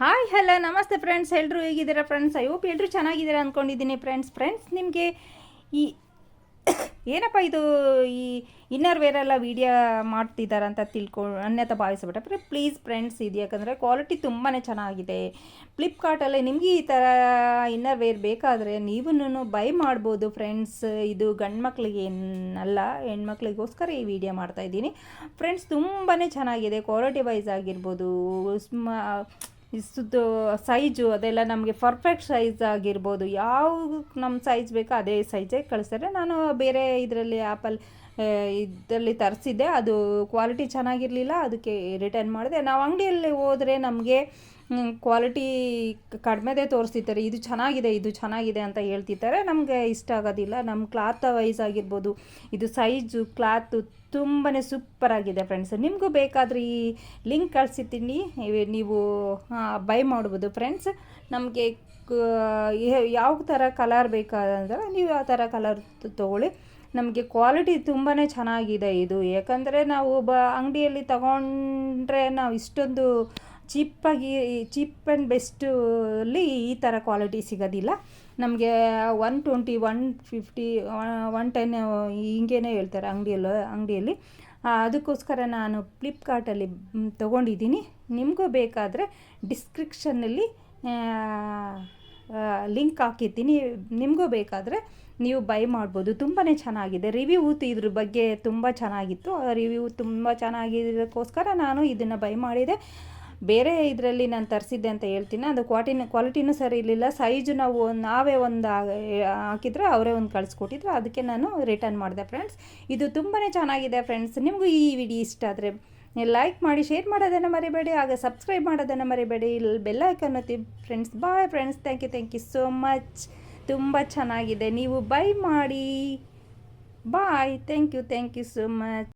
Hi hello ನಮಸ್ತೆ friends ಎಲ್ಲರೂ ಹೇಗಿದ್ದೀರಾ ಫ್ರೆಂಡ್ಸ್ ಐ ಹೋಪ್ ಎಲ್ಲರೂ ಚೆನ್ನಾಗಿದ್ದೀರಾ ಅಂದ್ಕೊಂಡಿದ್ದೀನಿ ಫ್ರೆಂಡ್ಸ್ ಫ್ರೆಂಡ್ಸ್ ನಿಮಗೆ ಈ ಏನಪ್ಪ ಇದು ಈ ಇನ್ನರ್ ವೇರೆಲ್ಲ ವೀಡಿಯೋ ಮಾಡ್ತಿದ್ದಾರೆ ಅಂತ ತಿಳ್ಕೊ, ಅನ್ಯತ ಭಾವಿಸ್ಬಿಟ್ಟೆ. ಪ್ಲೀಸ್ ಫ್ರೆಂಡ್ಸ್ ಇದು ಯಾಕಂದರೆ ಕ್ವಾಲಿಟಿ ತುಂಬಾ ಚೆನ್ನಾಗಿದೆ. ಫ್ಲಿಪ್ಕಾರ್ಟಲ್ಲಿ ನಿಮಗೆ ಈ ಥರ ಇನ್ನರ್ ವೇರ್ ಬೇಕಾದರೆ ನೀವೂ ಬೈ ಮಾಡ್ಬೋದು ಫ್ರೆಂಡ್ಸ್ ಇದು ಗಂಡು ಮಕ್ಕಳಿಗೆ ಏನಲ್ಲ, ಹೆಣ್ಮಕ್ಳಿಗೋಸ್ಕರ ಈ ವಿಡಿಯೋ ಮಾಡ್ತಾಯಿದ್ದೀನಿ ಫ್ರೆಂಡ್ಸ್ ತುಂಬಾ ಚೆನ್ನಾಗಿದೆ. ಕ್ವಾಲಿಟಿ ವೈಸ್ ಆಗಿರ್ಬೋದು. ಸ್ಮ ಇಷ್ಟು ಸೈಜು ಅದೆಲ್ಲ ನಮಗೆ ಪರ್ಫೆಕ್ಟ್ ಸೈಜ್ ಆಗಿರ್ಬೋದು. ಯಾವ ನಮ್ಮ ಸೈಜ್ ಬೇಕೋ ಅದೇ ಸೈಜೇ ಕಳಿಸ್ತಾರೆ. ನಾನು ಬೇರೆ ಇದರಲ್ಲಿ ಆ್ಯಪಲ್ಲಿ ಇದರಲ್ಲಿ ತರಿಸಿದ್ದೆ. ಅದು ಕ್ವಾಲಿಟಿ ಚೆನ್ನಾಗಿರಲಿಲ್ಲ, ಅದಕ್ಕೆ ರಿಟರ್ನ್ ಮಾಡಿದೆ. ನಾವು ಅಂಗಡಿಯಲ್ಲಿ ಹೋದರೆ ನಮಗೆ ಕ್ವಾಲಿಟಿ ಕಡಿಮೆದೇ ತೋರಿಸ್ತಿರ್ತಾರೆ. ಇದು ಚೆನ್ನಾಗಿದೆ ಇದು ಚೆನ್ನಾಗಿದೆ ಅಂತ ಹೇಳ್ತಿರ್ತಾರೆ. ನಮಗೆ ಇಷ್ಟ ಆಗೋದಿಲ್ಲ. ನಮ್ಮ ಕ್ಲಾತ್ ವೈಸ್ ಆಗಿರ್ಬೋದು, ಇದು ಸೈಜು ಕ್ಲಾತು ತುಂಬಾ ಸೂಪರಾಗಿದೆ ಫ್ರೆಂಡ್ಸ್ ನಿಮಗೂ ಬೇಕಾದರೆ ಈ ಲಿಂಕ್ ಕಳಿಸಿರ್ತೀನಿ. ನೀವು ಬೈ ಮಾಡ್ಬೋದು ಫ್ರೆಂಡ್ಸ್ ನಮಗೆ ಯಾವ ಥರ ಕಲರ್ ಬೇಕಾದ್ರೆ ನೀವು ಆ ಥರ ಕಲರ್ ತೊಗೊಳ್ಳಿ. ನಮಗೆ ಕ್ವಾಲಿಟಿ ತುಂಬಾ ಚೆನ್ನಾಗಿದೆ ಇದು. ಯಾಕಂದರೆ ನಾವು ಬ, ಅಂಗಡಿಯಲ್ಲಿ ತಗೊಂಡ್ರೆ ನಾವು ಇಷ್ಟೊಂದು ಚೀಪಾಗಿ ಚೀಪ್ ಆ್ಯಂಡ್ ಬೆಸ್ಟಲ್ಲಿ ಈ ಥರ ಕ್ವಾಲಿಟಿ ಸಿಗೋದಿಲ್ಲ. ನಮಗೆ one twenty one fifty one ten ಹಿಂಗೇನೆ ಹೇಳ್ತಾರೆ ಅಂಗಡಿಯಲ್ಲಿ ಅಂಗಡಿಯಲ್ಲಿ. ಅದಕ್ಕೋಸ್ಕರ ನಾನು ಫ್ಲಿಪ್ಕಾರ್ಟಲ್ಲಿ ತೊಗೊಂಡಿದ್ದೀನಿ. ನಿಮಗೂ ಬೇಕಾದರೆ ಡಿಸ್ಕ್ರಿಪ್ಷನ್ನಲ್ಲಿ ಲಿಂಕ್ ಹಾಕಿರ್ತೀನಿ. ನಿಮಗೂ ಬೇಕಾದರೆ ನೀವು ಬೈ ಮಾಡ್ಬೋದು. ತುಂಬಾ ಚೆನ್ನಾಗಿದೆ. ರಿವ್ಯೂ ಇದ್ರ ಬಗ್ಗೆ ತುಂಬ ಚೆನ್ನಾಗಿತ್ತು. ರಿವ್ಯೂ ತುಂಬ ಚೆನ್ನಾಗಿದ್ದಕ್ಕೋಸ್ಕರ ನಾನು ಇದನ್ನು ಬೈ ಮಾಡಿದೆ. ಬೇರೆ ಇದರಲ್ಲಿ ನಾನು ತರಿಸಿದ್ದೆ ಅಂತ ಹೇಳ್ತೀನಿ. ಅದು ಕ್ವಾಟಿನ ಕ್ವಾಲಿಟಿನೂ ಸರಿ ಇರಲಿಲ್ಲ. ಸೈಜು ನಾವು ನಾವೇ ಒಂದು ಹಾಕಿದ್ರೆ ಅವರೇ ಒಂದು ಕಳಿಸ್ಕೊಟ್ಟಿದ್ರು. ಅದಕ್ಕೆ ನಾನು ರಿಟರ್ನ್ ಮಾಡಿದೆ ಫ್ರೆಂಡ್ಸ್ ಇದು ತುಂಬಾ ಚೆನ್ನಾಗಿದೆ ಫ್ರೆಂಡ್ಸ್ ನಿಮಗೂ ಈ ವಿಡಿಯೋ ಇಷ್ಟ ಆದರೆ ಲೈಕ್ ಮಾಡಿ ಶೇರ್ ಮಾಡೋದನ್ನು ಮರಿಬೇಡಿ. ಆಗ ಸಬ್ಸ್ಕ್ರೈಬ್ ಮಾಡೋದನ್ನು ಮರಿಬೇಡಿ. ಇಲ್ಲಿ ಬೆಲ್ಲ ಒತ್ತಿ friends bye friends thank you thank you so much ತುಂಬ ಚೆನ್ನಾಗಿದೆ. ನೀವು ಬೈ ಮಾಡಿ. Bye thank you thank you so much